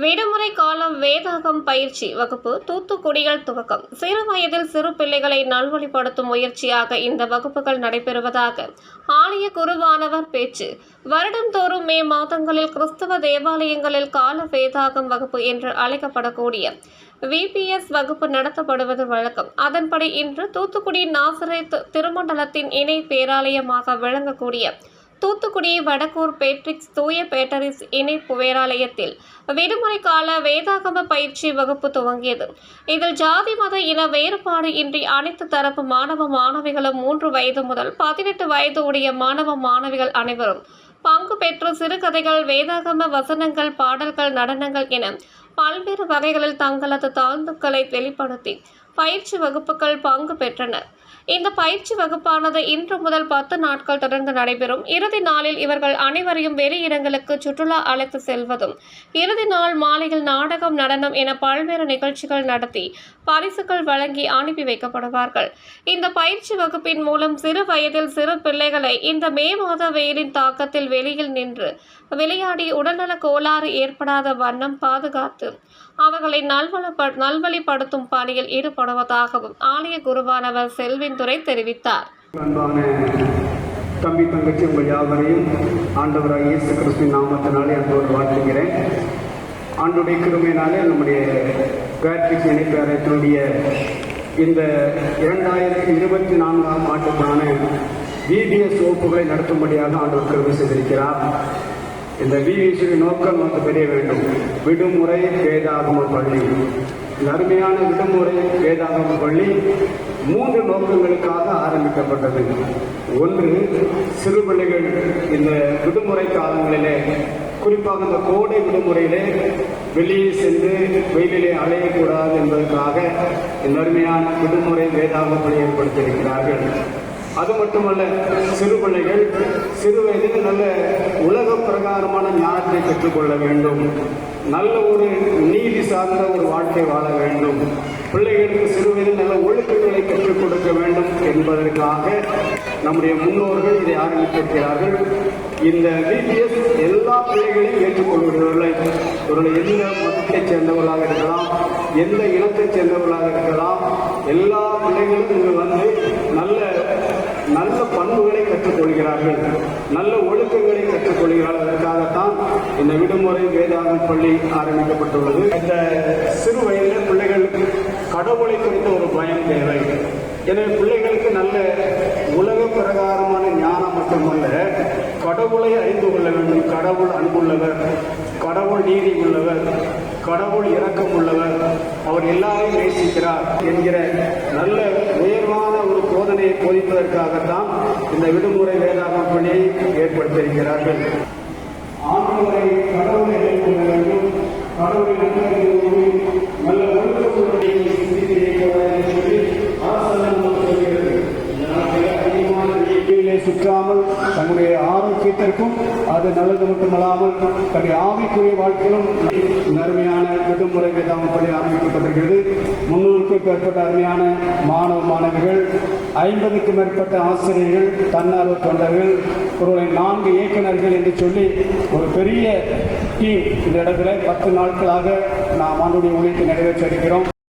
விடுமுறை காலம் வேதாகம் பயிற்சி வகுப்பு தூத்துக்குடியில் துவக்கம். சிறு வயதில் சிறு பிள்ளைகளை நல்வழிப்படுத்தும் முயற்சியாக இந்த வகுப்புகள் நடைபெறுவதாக ஆலய குருவானவர் பேச்சு. வருடந்தோறும் மே மாதங்களில் கிறிஸ்தவ தேவாலயங்களில் கால வேதாகம் வகுப்பு என்று அழைக்கப்படக்கூடிய விபிஎஸ் வகுப்பு நடத்தப்படுவது வழக்கம். அதன்படி இன்று தூத்துக்குடி நாசரை திருமண்டலத்தின் இணை பேராலயமாக விளங்கக்கூடிய தூத்துக்குடி வடக்கூர் பேட்ரிக்ஸ் தூய பேட்டரிஸ் இணைப்பு பேராலயத்தில் விடுமுறை கால வேதாகம பயிற்சி வகுப்பு துவங்கியது. இதில் ஜாதி மத இன வேறுபாடு இன்றி அனைத்து தரப்பு மாணவ மாணவிகளும் மூன்று வயது முதல் பதினெட்டு வயது உடைய மாணவ மாணவிகள் அனைவரும் பங்கு பெற்று சிறுகதைகள் வேதாகம வசனங்கள் பாடல்கள் நடனங்கள் என பல்வேறு வகைகளில் தங்களது தாழ்ந்துக்களை வெளிப்படுத்தி பயிற்சி வகுப்புகள் பங்கு பெற்றனர் இந்த பயிற்சி வகுப்பானது இன்று முதல் பத்து நாட்கள் தொடர்ந்து நடைபெறும். இறுதி நாளில் இவர்கள் அனைவரையும் வெளி இடங்களுக்கு சுற்றுலா அழைத்து செல்வதும் இறுதி நாள் மாலையில் நாடகம் நடனம் என பல்வேறு நிகழ்ச்சிகள் நடத்தி பரிசுகள் வழங்கி அனுப்பி வைக்கப்படுவார்கள். இந்த பயிற்சி வகுப்பின் மூலம் சிறு வயதில் சிறு பிள்ளைகளை இந்த மே மாத வெயிலின் தாக்கத்தில் வெளியில் நின்று விளையாடி உடல்நல கோளாறு ஏற்படாத வண்ணம் பாதுகாத்து அவர்களை நல்வளப்ப நல்வழிப்படுத்தும் பணியில் செயல்படுவதாகவும் ஆலய குருவானவர் செல்வின் துறை தெரிவித்தார். அன்பான தம்பி தங்கச்சி உங்கள் யாவரையும் ஆண்டவராக இயேசு கிறிஸ்துவின் நாமத்தினாலே அன்போடு வாழ்த்துகிறேன். ஆண்டுடைய கிருமையினாலே நம்முடைய பேட்ரிக் இணைப்பேரத்தினுடைய இந்த இரண்டாயிரத்தி இருபத்தி நான்காம் ஆண்டுக்கான விபிஎஸ் வகுப்புகளை நடத்தும்படியாக ஆண்டவர் கருவி செய்திருக்கிறார். இந்த விபிஎஸ் நோக்கம் நமக்கு தெரிய வேண்டும். விடுமுறை வேதாகம பள்ளி. அருமையான விடுமுறை வேதாகம் பள்ளி மூன்று நோக்கங்களுக்காக ஆரம்பிக்கப்பட்டது. ஒன்று சிறு பிள்ளைகள் இந்த விடுமுறை காலங்களிலே குறிப்பாக இந்த கோடை விடுமுறையிலே வெளியே சென்று வெயிலிலே அலையக்கூடாது என்பதற்காக இந்த அருமையான விடுமுறை வேதாகம பள்ளி ஏற்படுத்தியிருக்கிறார்கள். அது மட்டுமல்ல சிறு பிள்ளைகள் சிறு வயதில் நல்ல உலக பிரகாரமான ஞானத்தை பெற்றுக்கொள்ள வேண்டும். நல்ல ஒரு சார்ந்த ஒரு வாழ்க்கை வாழ வேண்டும். பிள்ளைகளுக்கு சிறுவயதில் நல்ல ஒழுக்கங்களை கற்றுக் கொடுக்க வேண்டும் என்பதற்காக நம்முடைய முன்னோர்கள் இதை ஆரம்பித்திருக்கிறார்கள். இந்த பிபிஎஸ் எல்லா பிள்ளைகளையும் ஏற்றுக்கொள்கிறவர்களை இவர்கள் எந்த மதத்தைச் சேர்ந்தவர்களாக இருக்கலாம் எந்த இனத்தைச் சேர்ந்தவர்களாக இருக்கலாம் எல்லா பிள்ளைகளும் இங்கு வந்து நல்ல கற்றுக்கொள்கிறார்கள். நல்ல ஒழுக்கங்களை கற்றுக்கொள்கிறார்கள் அதற்காகத்தான் இந்த விடுமுறை வேதாகம் பள்ளி ஆரம்பிக்கப்பட்டுள்ளது. இந்த சிறு வயதில் பிள்ளைகளுக்கு கடவுளை குறித்த ஒரு பயம் தேவை. எனவே பிள்ளைகளுக்கு நல்ல உலக பிரகாரமான ஞானம் மட்டுமல்ல கடவுளை அறிந்து கொள்ள வேண்டும். கடவுள் அன்புள்ளவர் கடவுள் நீதி உள்ளவர் கடவுள் இரக்கம் உள்ளவர். அவர் எல்லாரையும் நேசிக்கிறார் என்கிற நல்ல உயர்வான ஒரு போதனையை போதிப்பதற்காகத்தான் இந்த விடுமுறை வேதாகம் பணி ஏற்படுத்தியிருக்கிறார்கள். ஆண்டவரை ஆரோக்கியத்திற்கும் அது நல்லது மட்டுமல்லாமல் தன்னுடைய ஆவிக்குரிய வாழ்க்கையிலும் அருமையான விடுமுறை வேதாமப்படி ஆரம்பிக்கப்பட்டிருக்கிறது. முன்னூறுக்கும் மேற்பட்ட அருமையான மாணவ மாணவிகள் ஐம்பதுக்கும் மேற்பட்ட ஆசிரியர்கள் தன்னார்வ தொண்டர்கள் ஒரு நான்கு இயக்குநர்கள் என்று சொல்லி ஒரு பெரிய டீம் இந்த இடத்துல பத்து நாட்களாக நாம் ஆண்டுடைய ஊழியத்தை நிறைவேற்ற இருக்கிறோம்